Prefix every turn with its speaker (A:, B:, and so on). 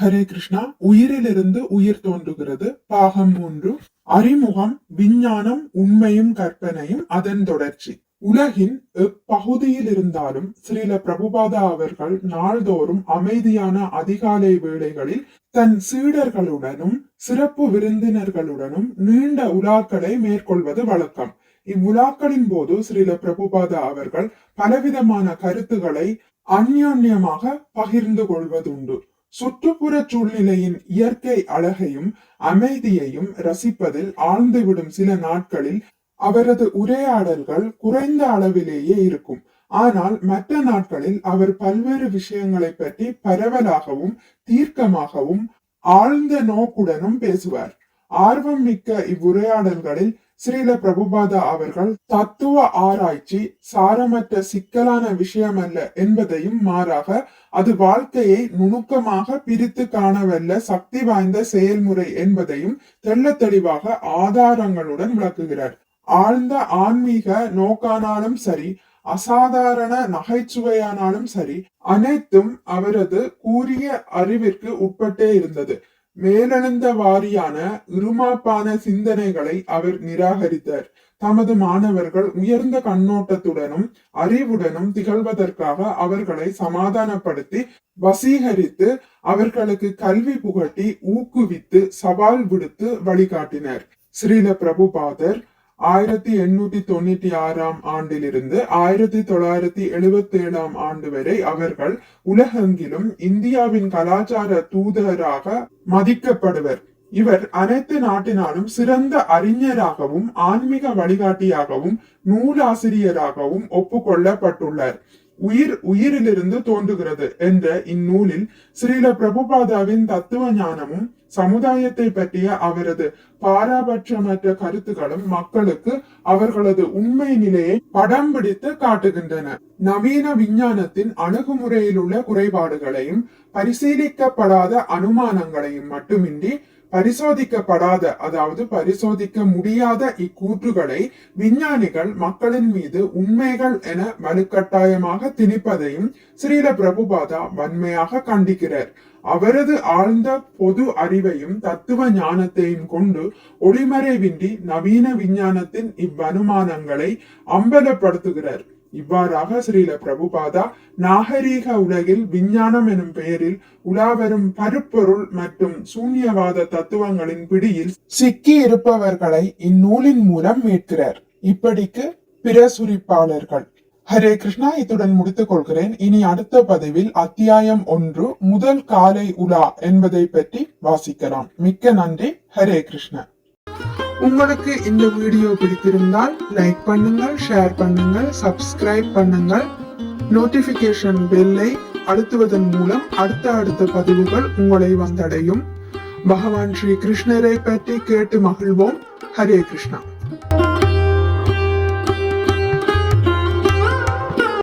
A: ஹரே கிருஷ்ணா. உயிரிலிருந்து உயிர் தோன்றுகிறது. பாகம் மூன்று. அறிமுகம் விஞ்ஞானம் உண்மையும் கற்பனையும் அதன் தொடர்ச்சி. உலகின் எப்பகுதியில் இருந்தாலும் ஸ்ரீல பிரபுபாதா அவர்கள் நாள்தோறும் அமைதியான அதிகாலை வேளைகளில் தன் சீடர்களுடனும் சிறப்பு விருந்தினர்களுடனும் நீண்ட உலாக்களை மேற்கொள்வது வழக்கம். இவ்வுலாக்களின் போது ஸ்ரீல பிரபுபாதா அவர்கள் பலவிதமான கருத்துக்களை அந்யோன்யமாக பகிர்ந்து கொள்வதுண்டு. சுற்றுப்புற சூழ்நிலையின் இயற்கை அழகையும் அமைதியையும் ரசிப்பதில் ஆழ்ந்துவிடும் சில நாட்களில் அவரது உரையாடல்கள் குறைந்த அளவிலேயே இருக்கும். ஆனால் மற்ற நாட்களில் அவர் பல்வேறு விஷயங்களை பற்றி பரவலாகவும் தீர்க்கமாகவும் ஆழ்ந்த நோக்குடனும் பேசுவார். ஆர்வம் மிக்க இவ்வுரையாடல்களில் ஸ்ரீல பிரபுபாதா அவர்கள் தத்துவ ஆராய்ச்சி சாரமற்ற சிக்கலான விஷயம் அல்ல என்பதையும் மாறாக அது வாழ்க்கையை நுணுக்கமாக பிரித்து காணவல்ல சக்தி வாய்ந்த செயல்முறை என்பதையும் தெள்ள தெளிவாக ஆதாரங்களுடன் விளக்குகிறார். ஆழ்ந்த ஆன்மீக நோக்கானாலும் சரி அசாதாரண நகைச்சுவையானாலும் சரி அனைத்தும் அவரது கூறிய அறிவிற்கு உட்பட்டே இருந்தது. மேலெழுந்த வாரியான இருமாப்பான சிந்தனைகளை அவர் நிராகரித்தார். தமது மாணவர்கள் உயர்ந்த கண்ணோட்டத்துடனும் அறிவுடனும் திகழ்வதற்காக அவர்களை சமாதானப்படுத்தி வசீகரித்து அவர்களுக்கு கல்வி புகட்டி ஊக்குவித்து சவால் விடுத்து வழிகாட்டினர். ஸ்ரீல பிரபுபாதர் ஆயிரத்தி எண்ணூத்தி தொண்ணூத்தி ஆறாம் ஆண்டிலிருந்து ஆயிரத்தி தொள்ளாயிரத்தி எழுபத்தி ஏழாம் ஆண்டு வரை அவர்கள் உலகெங்கிலும் இந்தியாவின் கலாச்சார தூதராக மதிக்கப்படுவர். இவர் அனைத்து நாட்டினாலும் சிறந்த அறிஞராகவும் ஆன்மீக வழிகாட்டியாகவும் நூலாசிரியராகவும் ஒப்புக்கொள்ளப்பட்டுள்ளார். உயிர் உயிரிலிருந்து தோன்றுகிறது என்ற இந்நூலில் ஸ்ரீல பிரபுபாதாவின் தத்துவ ஞானமும் சமுதாயத்தை பற்றிய அவரது பாராபட்சமற்ற கருத்துக்களும் மக்களுக்கு அவர்களது உண்மை நிலையை படம் பிடித்து காட்டுகின்றன. நவீன விஞ்ஞானத்தின் அணுகுமுறையில் உள்ள குறைபாடுகளையும் பரிசீலிக்கப்படாத அனுமானங்களையும் மட்டுமின்றி பரிசோதிக்கப்படாத அதாவது பரிசோதிக்க முடியாத இக்கூற்றுகளை விஞ்ஞானிகள் மக்களின் மீது உண்மைகள் என வலுக்கட்டாயமாக திணிப்பதையும் ஸ்ரீல பிரபுபாதா வன்மையாக கண்டிக்கிறார். அவரது ஆழ்ந்த பொது அறிவையும் தத்துவ ஞானத்தையும் கொண்டு ஒளிமறைவின்றி நவீன விஞ்ஞானத்தின் இவ்வனுமானங்களை அம்பலப்படுத்துகிறார். இவ்வாறாக ஸ்ரீல பிரபுபாதா நாகரீக உலகில் விஞ்ஞானம் எனும் பெயரில் உலாவரும் பருப்பொருள் மற்றும் சூன்யவாத தத்துவங்களின் பிடியில் சிக்கி இருப்பவர்களை இந்நூலின் மூலம் மீட்கிறார். இப்படிக்கு பிரசுரிப்பாளர்கள் ஹரே கிருஷ்ணா இத்துடன் முடித்துக் கொள்கிறேன் இனி அடுத்த பதிவில் அத்தியாயம் ஒன்று முதல் காலை உலா என்பதை பற்றி வாசிக்கலாம். மிக்க நன்றி. ஹரே கிருஷ்ணா. உங்களுக்கு இந்த வீடியோ பிடித்திருந்தால் லைக் பண்ணுங்கள் ஷேர் பண்ணுங்கள் சப்ஸ்கிரைப் பண்ணுங்கள். நோட்டிபிகேஷன் பெல்லை அழுத்துவதன் மூலம் அடுத்த அடுத்த பதிவுகள் உங்களை வந்தடையும். பகவான் ஸ்ரீ கிருஷ்ணரை பற்றி கேட்டு மகிழ்வோம். ஹரே கிருஷ்ணா.